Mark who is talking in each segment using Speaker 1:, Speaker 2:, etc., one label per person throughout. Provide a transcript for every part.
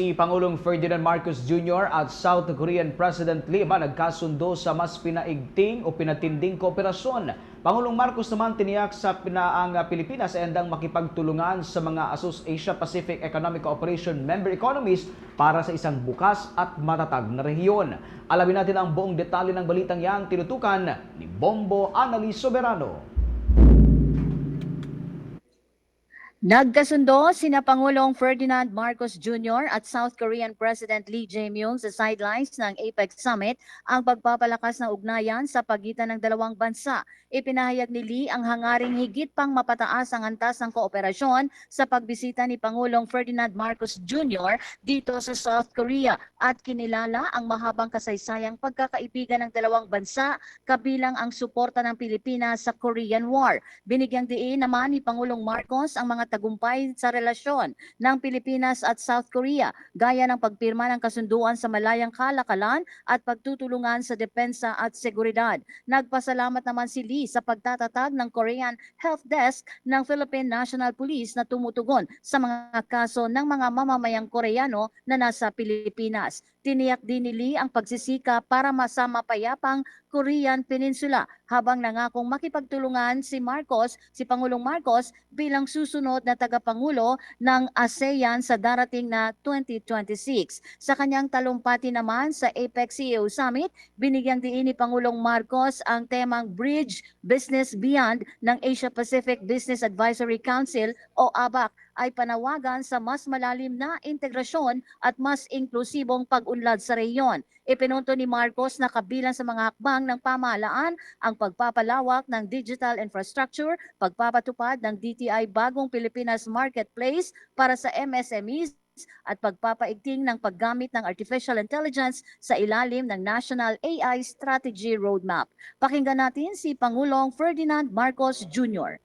Speaker 1: si Pangulong Ferdinand Marcos Jr. at South Korean President Lee ba nagkasundo sa mas pinaigting o pinatinding kooperasyon. Pangulong Marcos naman tiniyak sa pinaang Pilipinas ay handang makipagtulungan sa mga ASUS Asia Pacific Economic Cooperation member economies para sa isang bukas at matatag na rehiyon. Alamin natin ang buong detalye ng balitang yan tinutukan ni Bombo Annalise Soberano.
Speaker 2: Nagkasundo sina Pangulong Ferdinand Marcos Jr. at South Korean President Lee Jae-myung sa sidelines ng APEC Summit ang pagpapalakas ng ugnayan sa pagitan ng dalawang bansa. Ipinahayag ni Lee ang hangaring higit pang mapataas ang antas ng kooperasyon sa pagbisita ni Pangulong Ferdinand Marcos Jr. dito sa South Korea at kinilala ang mahabang kasaysayang pagkakaibigan ng dalawang bansa kabilang ang suporta ng Pilipinas sa Korean War. Binigyang diin naman ni Pangulong Marcos ang mga tagumpay sa relasyon ng Pilipinas at South Korea gaya ng pagpirma ng kasunduan sa malayang kalakalan at pagtutulungan sa depensa at seguridad. Nagpasalamat naman si Lee sa pagtatatag ng Korean Health Desk ng Philippine National Police na tumutugon sa mga kaso ng mga mamamayang Koreano na nasa Pilipinas. Tiniyak din ni Lee ang pagsisika para masama payapang Korean Peninsula habang nangakong makipagtulungan si Marcos, si Pangulong Marcos bilang susunod na tagapangulo ng ASEAN sa darating na 2026. Sa kanyang talumpati naman sa APEC CEO Summit, binigyang diin ni Pangulong Marcos ang temang Bridge Business Beyond ng Asia Pacific Business Advisory Council o ABAC ay panawagan sa mas malalim na integrasyon at mas inklusibong pag-unlad sa rehiyon. Ipinunto ni Marcos na kabilang sa mga hakbang ng pamahalaan ang pagpapalawak ng digital infrastructure, pagpapatupad ng DTI bagong Pilipinas Marketplace para sa MSMEs at pagpapaigting ng paggamit ng artificial intelligence sa ilalim ng National AI Strategy Roadmap. Pakinggan natin si Pangulong Ferdinand Marcos Jr.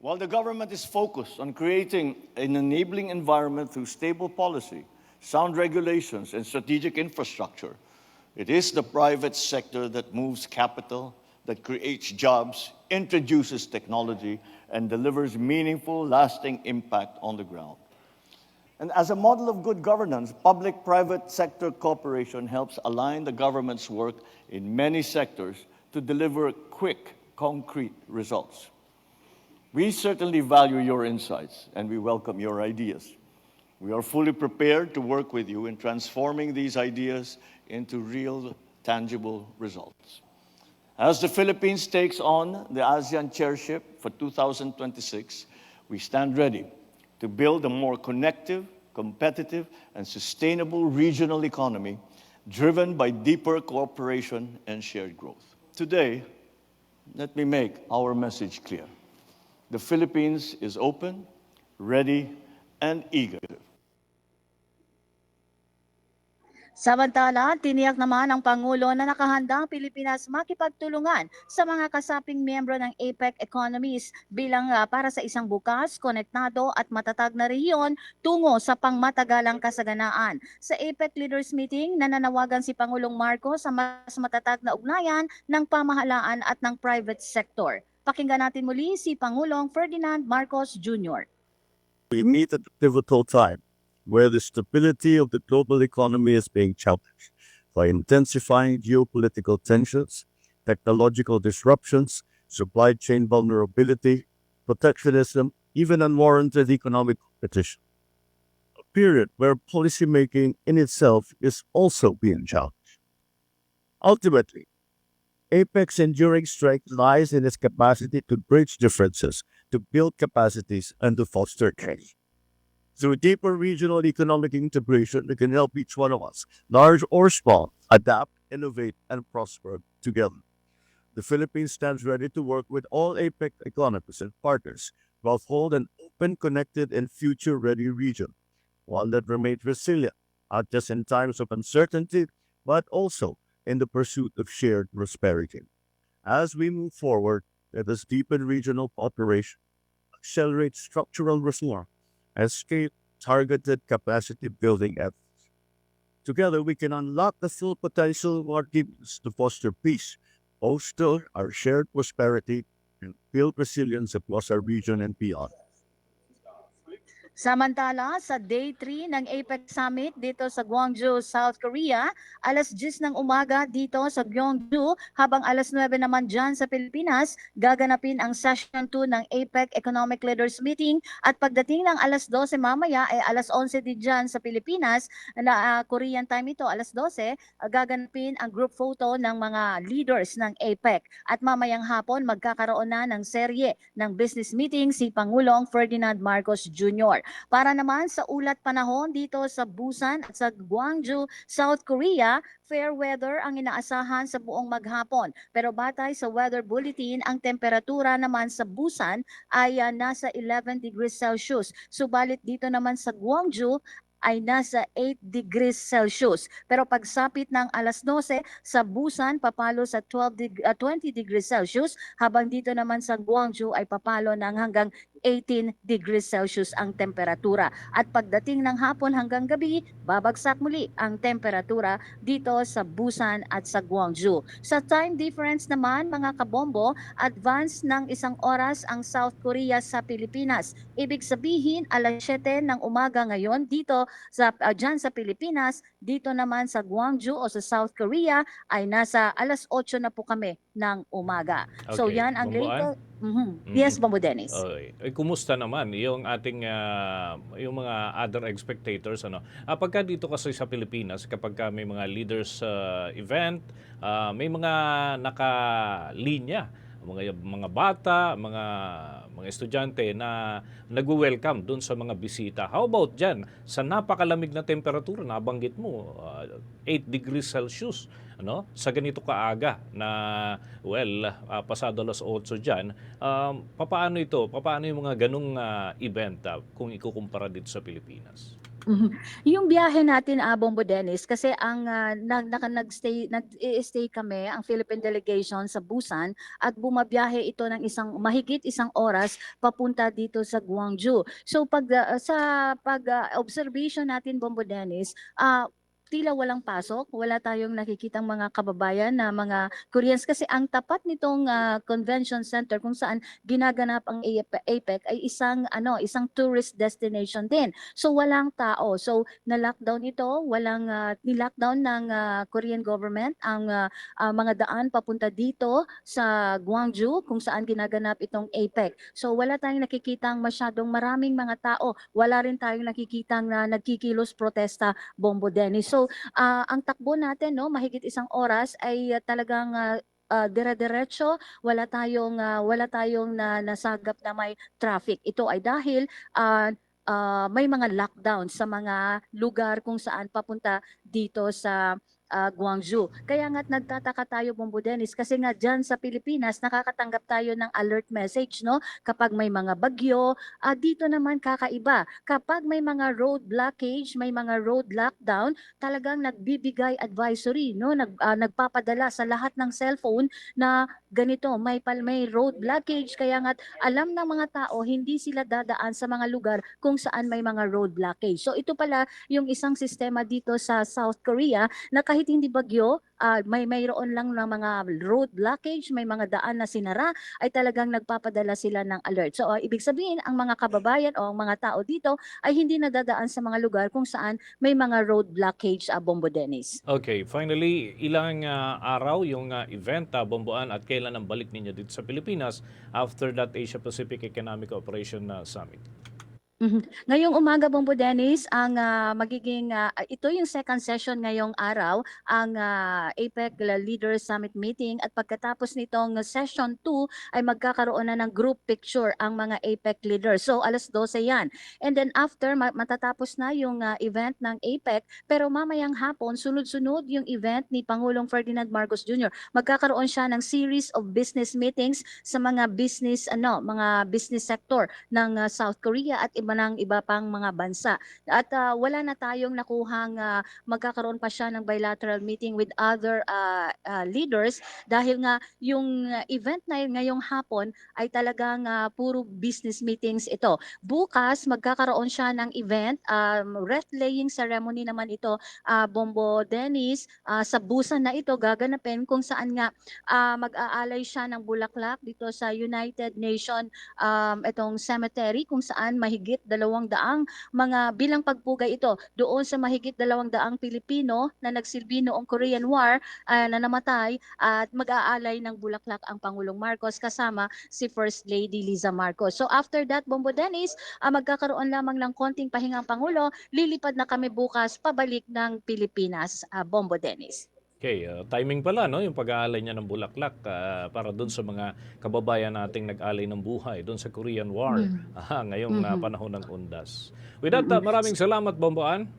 Speaker 3: While the government is focused on creating an enabling environment through stable policy, sound regulations, and strategic infrastructure, it is the private sector that moves capital, that creates jobs, introduces technology, and delivers meaningful, lasting impact on the ground. And as a model of good governance, public private sector cooperation helps align the government's work in many sectors to deliver quick, concrete results. We certainly value your insights and we welcome your ideas. We are fully prepared to work with you in transforming these ideas into real, tangible results. As the Philippines takes on the ASEAN chairship for 2026, we stand ready to build a more connective, competitive, and sustainable regional economy driven by deeper cooperation and shared growth. Today, let me make our message clear. The Philippines is open, ready, and eager.
Speaker 2: Samantala, tiniyak naman ng Pangulo na nakahanda ang Pilipinas makipagtulungan sa mga kasaping miyembro ng APEC economies bilang ah, para sa isang bukas, konektado at matatag na rehiyon tungo sa pangmatagalang kasaganaan. Sa APEC Leaders Meeting, nananawagan si Pangulong Marcos sa mas matatag na ugnayan ng pamahalaan at ng private sector. Pakinggan natin muli si Pangulong Ferdinand Marcos Jr.
Speaker 4: we meet at a pivotal time where the stability of the global economy is being challenged by intensifying geopolitical tensions, technological disruptions, supply chain vulnerability, protectionism, even unwarranted economic competition. A period where policymaking in itself is also being challenged. Ultimately, APEC's enduring strength lies in its capacity to bridge differences, to build capacities, and to foster change. Through deeper regional economic integration, we can help each one of us, large or small, adapt, innovate, and prosper together. The Philippines stands ready to work with all APEC economies and partners to uphold an open, connected, and future ready region, one that remains resilient, not just in times of uncertainty, but also in the pursuit of shared prosperity. As we move forward, let us deepen regional cooperation, accelerate structural reform, and scale targeted capacity building efforts. Together, we can unlock the full potential of our givens to foster peace, bolster our shared prosperity, and build resilience across our region and beyond.
Speaker 2: Samantala, sa day 3 ng APEC Summit dito sa Gwangju, South Korea, alas 10 ng umaga dito sa Gyeongju, habang alas 9 naman dyan sa Pilipinas, gaganapin ang session 2 ng APEC Economic Leaders Meeting at pagdating ng alas 12 mamaya ay alas 11 din dyan sa Pilipinas, na ah, Korean time ito, alas 12, ah, gaganapin ang group photo ng mga leaders ng APEC. At mamayang hapon, magkakaroon na ng serye ng business meeting si Pangulong Ferdinand Marcos Jr. Para naman sa ulat panahon dito sa Busan at sa Gwangju, South Korea, fair weather ang inaasahan sa buong maghapon. Pero batay sa weather bulletin, ang temperatura naman sa Busan ay ah, nasa 11 degrees Celsius. Subalit dito naman sa Gwangju ay nasa 8 degrees Celsius. Pero pagsapit ng alas 12 sa Busan papalo sa 12 deg- ah, 20 degrees Celsius habang dito naman sa Gwangju ay papalo ng hanggang 18 degrees Celsius ang temperatura. At pagdating ng hapon hanggang gabi, babagsak muli ang temperatura dito sa Busan at sa Gwangju. Sa time difference naman, mga kabombo, advance ng isang oras ang South Korea sa Pilipinas. Ibig sabihin, alas 7 ng umaga ngayon dito sa uh, dyan sa Pilipinas, dito naman sa Gwangju o sa South Korea ay nasa alas 8 na po kami ng umaga. So
Speaker 5: Okay,
Speaker 2: yan ang latest. Mhm.
Speaker 5: Mhm.
Speaker 2: Yes, Bombo Dennis.
Speaker 5: Okay. Eh, kumusta naman yung ating ah, yung mga other spectators ano? Ah, pagka dito kasi sa Pilipinas kapag ka may mga leaders ah, event, ah, may mga nakalinya, mga mga bata, mga mga estudyante na nagwe-welcome doon sa mga bisita. How about diyan? Sa napakalamig na temperatura nabanggit mo, ah, 8 degrees Celsius ano sa ganito kaaga na well ah, pasado alas 8 diyan um, papaano ito papaano yung mga ganung ah, event ah, kung ikukumpara dito sa Pilipinas
Speaker 2: Mhm. Yung biyahe natin, ah, Bombo Dennis, kasi ang ah, nag, naka, nag-stay, nag-stay kami, ang Philippine delegation sa Busan, at bumabiyahe ito ng isang, mahigit isang oras papunta dito sa Gwangju. So pag, ah, sa pag-observation natin, Bombo Dennis, ah, tila walang pasok, wala tayong nakikitang mga kababayan na mga Koreans kasi ang tapat nitong ah, convention center kung saan ginaganap ang APEC ay isang ano, isang tourist destination din. So walang tao. So na-lockdown ito, walang uh, ni-lockdown ng ah, Korean government ang ah, ah, mga daan papunta dito sa Gwangju kung saan ginaganap itong APEC. So wala tayong nakikitang masyadong maraming mga tao. Wala rin tayong nakikitang na nagkikilos protesta Bombo Dennis. So ah, ang takbo natin no mahigit isang oras ay ah, talagang ah, ah, dire-diretso, wala tayong ah, wala tayong na nasagap na may traffic. Ito ay dahil ah, ah, may mga lockdown sa mga lugar kung saan papunta dito sa ah, Gwangju. Kaya nga't nagtataka tayo, Bombo Dennis, kasi nga dyan sa Pilipinas, nakakatanggap tayo ng alert message, no? Kapag may mga bagyo, ah, dito naman kakaiba. Kapag may mga road blockage, may mga road lockdown, talagang nagbibigay advisory, no? Nag, ah, nagpapadala sa lahat ng cellphone na ganito, may, pal, may road blockage, kaya nga't alam ng mga tao, hindi sila dadaan sa mga lugar kung saan may mga road blockage. So ito pala yung isang sistema dito sa South Korea na kahit hindi bagyo, ah, may mayroon lang ng mga road blockage, may mga daan na sinara, ay talagang nagpapadala sila ng alert. So ah, ibig sabihin, ang mga kababayan o ang mga tao dito ay hindi nadadaan sa mga lugar kung saan may mga road blockage, ah, Bombo Dennis.
Speaker 5: okay finally ilang ah, araw yung ah, event ah, bomboan at kailan ang balik ninyo dito sa Pilipinas after that Asia Pacific Economic Cooperation ah, Summit
Speaker 2: Mhm. Ngayong umaga, Bombo Dennis, ang ah, magiging, ah, ito yung second session ngayong araw, ang ah, APEC Leaders Summit Meeting at pagkatapos nitong session 2 ay magkakaroon na ng group picture ang mga APEC leaders. So alas 12 yan. And then after, ma- matatapos na yung ah, event ng APEC, pero mamayang hapon, sunod-sunod yung event ni Pangulong Ferdinand Marcos Jr. Magkakaroon siya ng series of business meetings sa mga business, ano, mga business sector ng ah, South Korea at ng iba pang mga bansa. At ah, wala na tayong nakuhang ah, magkakaroon pa siya ng bilateral meeting with other ah, ah, leaders dahil nga yung event na yun ngayong hapon ay talagang ah, puro business meetings ito. Bukas magkakaroon siya ng event, um, wreath laying ceremony naman ito, ah, Bombo Dennis, ah, sa busan na ito gaganapin kung saan nga ah, mag-aalay siya ng bulaklak dito sa United Nation um, itong cemetery kung saan mahigit mahigit dalawang daang mga bilang pagpugay ito doon sa mahigit dalawang daang Pilipino na nagsilbi noong Korean War ah, na namatay at mag-aalay ng bulaklak ang Pangulong Marcos kasama si First Lady Liza Marcos. So after that, Bombo Dennis, ah, magkakaroon lamang ng konting pahingang Pangulo, lilipad na kami bukas pabalik ng Pilipinas, ah, Bombo Dennis.
Speaker 5: Okay, uh, timing pala no, yung pag-aalay niya ng bulaklak uh, para doon sa mga kababayan nating nag-alay ng buhay doon sa Korean War. Ah, ngayong uh, panahon ng undas. With that, uh, maraming salamat Bomboan.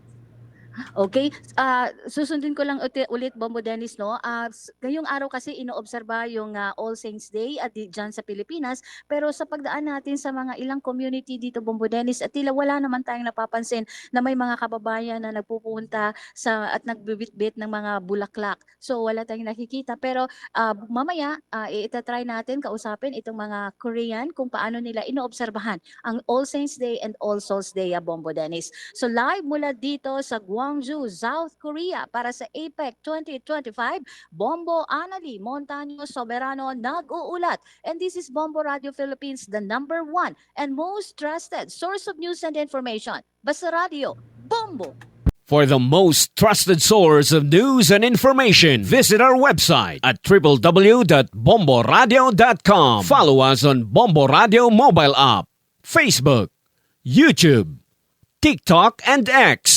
Speaker 2: Okay, ah susundin ko lang uti- ulit Bombo Dennis no. S- ngayong araw kasi inoobserba yung ah, All Saints Day at di, dyan sa Pilipinas, pero sa pagdaan natin sa mga ilang community dito Bombo Dennis at tila wala naman tayong napapansin na may mga kababayan na nagpupunta sa at nagbibitbit ng mga bulaklak. So wala tayong nakikita pero ah, mamaya uh, itatry natin kausapin itong mga Korean kung paano nila inoobserbahan ang All Saints Day and All Souls Day ah, Bombo Dennis. So live mula dito sa Gwangju, South Korea para sa APEC 2025, Bombo Anali Montaño Soberano nag-uulat. And this is Bombo Radio Philippines, the number one and most trusted source of news and information. Basta Radio, Bombo!
Speaker 6: For the most trusted source of news and information, visit our website at www.bomboradio.com. Follow us on Bombo Radio mobile app, Facebook, YouTube, TikTok, and X,